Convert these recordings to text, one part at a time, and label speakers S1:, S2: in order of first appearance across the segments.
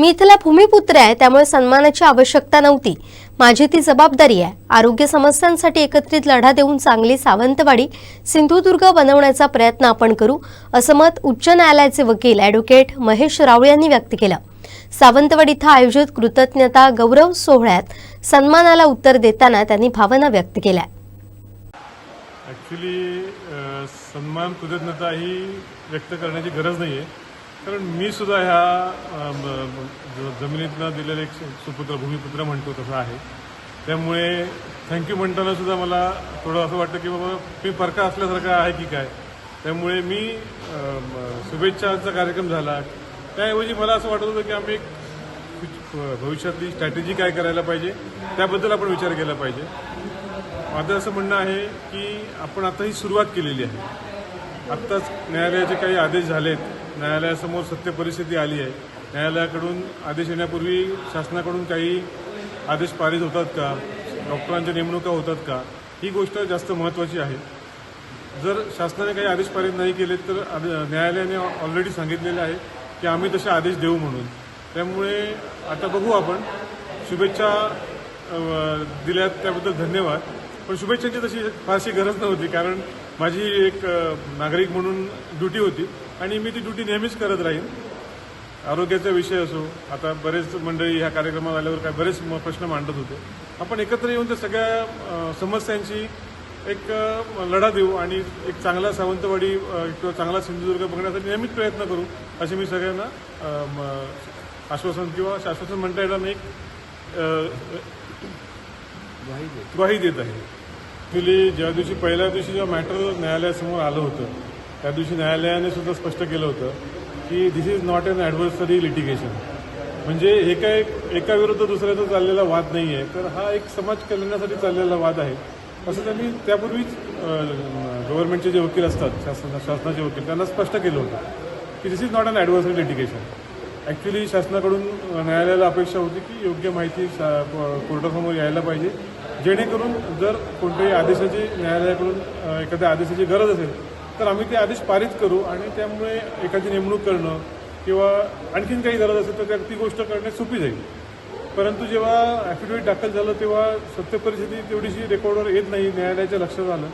S1: मी इथला भूमिपुत्र आहे त्यामुळे सन्मानाची आवश्यकता नव्हती. माझी ती जबाबदारी आहे. आरोग्य समस्यांसाठी एकत्रित लढा देऊन चांगली सावंतवाडी सिंधुदुर्ग बनवण्याचा प्रयत्न आपण करू असं मत उच्च न्यायालयाचे वकील ॲडव्होकेट महेश राऊळ यांनी व्यक्त केलं. सावंतवाडी इथं आयोजित कृतज्ञता गौरव सोहळ्यात सन्मानाला उत्तर देताना त्यांनी भावना व्यक्त केल्या.
S2: ॲक्च्युली सन्मान कृतज्ञता ही व्यक्त करण्याची गरज नाही आहे कारण मी सुद्धा ह्या जमिनीतनं दिलेलं एक सुपुत्र भूमिपुत्र म्हणतो तसं आहे. त्यामुळे थँक्यू म्हणताना सुद्धा मला थोडं असं वाटतं की बाबा मी परका असल्यासारखा आहे की काय? त्यामुळे मी शुभेच्छाचा कार्यक्रम झाला. त्याऐवजी मला असं वाटत होतं की आम्ही एक भविष्यातली स्ट्रॅटेजी काय करायला पाहिजे त्याबद्दल आपण विचार केला पाहिजे. माझं असं म्हणणं आहे की आपण आता ही सुरुवात केलेली आहे. आत्ताच न्यायालयाचे काही आदेश झालेत. न्यायालयासमोर सत्य परिस्थिती आली आहे. न्यायालयाकडून आदेश येण्यापूर्वी शासनाकडून काही आदेश पारित होतात का? डॉक्टरांच्या नेमणुका होतात का? ही गोष्ट जास्त महत्त्वाची आहे. जर शासनाने काही आदेश पारित नाही केले तर आद- न्यायालयाने ऑलरेडी सांगितलेले आहे की आम्ही तसे आदेश देऊ म्हणून. त्यामुळे आता बघू आपण. शुभेच्छा दिल्यात त्याबद्दल धन्यवाद. पण शुभेच्छांची तशी फारशी गरज नव्हती कारण माझी एक नागरिक म्हणून ड्युटी होती आणि मी ती ड्युटी नेहमीच करत राहीन. आरोग्याचा विषय असो आता बरेच मंडळी ह्या कार्यक्रमात आल्यावर काय बरेच प्रश्न मांडत होते. आपण एकत्र येऊन त्या सगळ्या समस्यांची एक लढा देऊ आणि एक चांगला सावंतवाडी किंवा चांगला सिंधुदुर्ग बघण्यासाठी नियमित प्रयत्न करू असे मी सगळ्यांना म- आश्वासन किंवा आश्वासन म्हणता येणार नाही. एक ग्वाही देत आहे. ॲक्च्युली ज्या दिवशी पहिल्या दिवशी जेव्हा मॅटर न्यायालयासमोर आलं होतं त्या दिवशी न्यायालयाने सुद्धा स्पष्ट केलं होतं की this is not an adversary litigation म्हणजे हे काय एका विरुद्ध दुसऱ्याचा चाललेला वाद नाही आहे तर हा एक समाज कल्याणासाठी चाललेला वाद आहे. असं त्यांनी त्यापूर्वीच गव्हर्नमेंटचे जे वकील असतात शासना शासनाचे वकील त्यांना स्पष्ट केलं होतं की this is not an adversary litigation actually शासनाकडून न्यायालयाला अपेक्षा होती की योग्य माहिती शा- कोर्टासमोर यायला पाहिजे. जेणेकरून जर कोणत्याही आदेशाची न्यायालयाकडून एखाद्या आदेशाची गरज असेल तर आम्ही ते आदेश पारित करू आणि त्यामुळे एखादी नेमणूक करणं किंवा आणखीन काही गरज असेल तर त्या ती गोष्ट करणे सोपी जाईल. परंतु जेव्हा ॲफिडेव्हिट दाखल झालं तेव्हा सत्य परिस्थिती तेवढीशी रेकॉर्डवर येत नाही न्यायालयाच्या लक्षात आलं.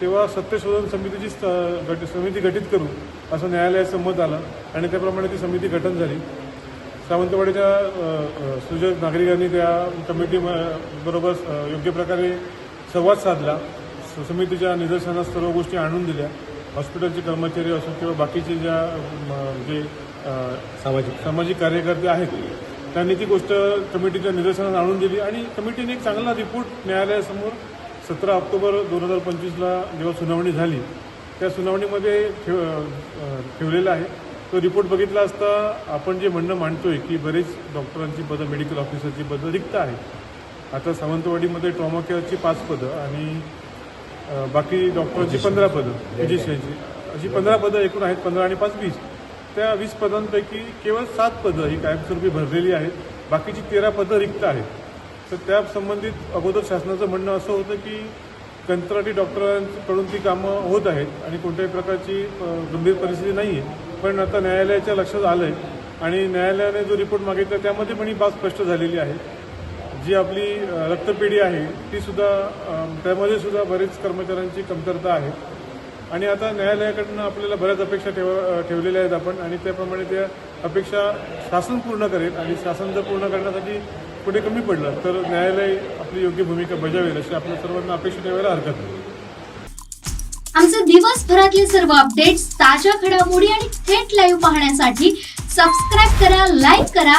S2: तेव्हा सत्यशोधन समितीची स्त- गट समिती गठीत करू असं न्यायालयाचं मत आलं आणि त्याप्रमाणे ती समिती गठन झाली. सावंतवाडीच्या सुजक नागरिकांनी त्या कमिटी बरोबर योग्य प्रकारे संवाद साधला. स- समितीच्या निदर्शनास सर्व गोष्टी आणून दिल्या. हॉस्पिटलचे कर्मचारी असो किंवा बाकीचे ज्या जे सामाजिक सामाजिक कार्यकर्ते आहेत त्यांनी ती गोष्ट कमिटीच्या निदर्शनास आणून दिली आणि कमिटीने एक चांगला रिपोर्ट न्यायालयासमोर सतरा ऑक्टोबर दोन हजार पंचवीसला जेव्हा सुनावणी झाली त्या सुनावणीमध्ये ठेव ठेवलेला आहे. तो रिपोर्ट बघितला असता आपण जे म्हणणं मांडतोय की बरेच डॉक्टरांची पदं मेडिकल ऑफिसरची पदं रिक्त आहेत. आता सावंतवाडीमध्ये ट्रॉमा केअरची पाच पदं आणि बाकी डॉक्टरांची पंधरा पदं फिजिशियनची अशी पंधरा पदं एकूण आहेत पंधरा आणि पाच वीस. त्या वीस पदांपैकी केवळ सात पदं ही कायमस्वरूपी भरलेली आहेत. बाकीची तेरा पदं रिक्त आहेत. तर त्या संबंधित अगोदर शासनाचं म्हणणं असं होतं की कंत्राटी डॉक्टरांकडून ती कामं होत आहेत आणि कोणत्याही प्रकारची गंभीर परिस्थिती नाही आहे पण आता न्यायालयाच्या लक्षात आलं आहे आणि न्यायालयाने जो रिपोर्ट मागितला त्यामध्ये पण ही बाब स्पष्ट झालेली आहे. जी आपली रक्तपिढी रक्तपेढी आहे ती सुद्धा त्यामध्ये सुद्धा बरेच कर्मचाऱ्यांची कमतरता आहे. आणि आता न्यायालयाकडनं आपल्याला बऱ्याच अपेक्षा ठेव ठेवलेल्या आहेत आपण आणि त्याप्रमाणे त्या अपेक्षा शासन पूर्ण करेल आणि शासन जर पूर्ण करण्यासाठी कुठे कमी पडलं तर न्यायालय आपली योग्य भूमिका बजावेल अशी आपल्या सर्वांना अपेक्षा ठेवायला हरकत नाही.
S3: आमचे दिवसभरातले सर्व अपडेट्स ताज्या घडामोडी आणि थेट लाईव्ह पाहण्यासाठी सबस्क्राईब करा लाईक करा